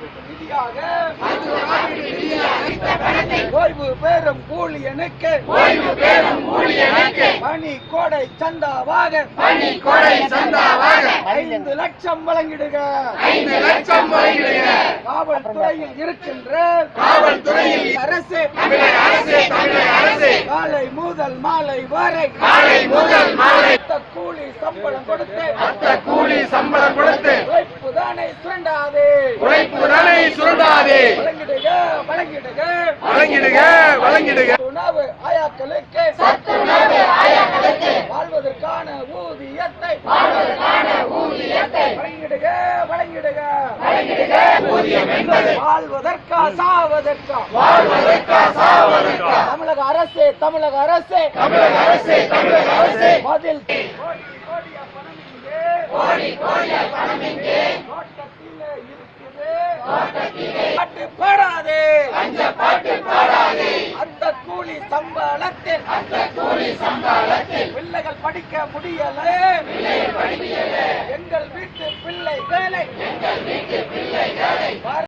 காப்பீட்டு நிதியாக ஓய்வு பெறும் ஊழியனுக்கு ஓய்வு பெறும் ஊழியனுக்கு பணி கோடை சந்தாவாக. பணி கொடை சந்தாவாக. ஐந்து லட்சம் வழங்கிடுக. ஐந்து லட்சம் வழங்கிடுக. காவல்துறையில் இருக்கின்ற காவல்துறையில் அரசு. தமிழக அரசு தமிழக அரசு. காலை முதல் மாலை வரை காலை முதல் மாலை. கூலி சம்பளம் கொடுத்து கூலி சம்பளம் கொடுத்து உழைப்பு தானே சுரண்டாதே. உழைப்பு சுருண்டாதே. வழங்கிடுக வழங்கிடுக. வழங்கிடுக வழங்கிடுக. உணவு ஆயாக்களுக்கு வாழ்வதற்கான ஊதியத்தை வழங்கிடுக வழங்கிடுக. ஊதியம் என்பது வாழ்வதற்கா சாவதற்கா? வாழ்வதற்கா சாவதற்கா? தமிழக அரசு தமிழக அரசு. தமிழக அரசு தமிழக அரசு. பதில். கோடி கோடி கோடியா பணம் இங்கே. இருக்குது பாட்டு பாடாதே அந்த பாட்டு பாடாதே அந்த கூலி சம்பளத்தில் அந்த கூலி சம்பளத்தில் பிள்ளைகள் படிக்க முடியல. எங்கள் வீட்டு பிள்ளைகளை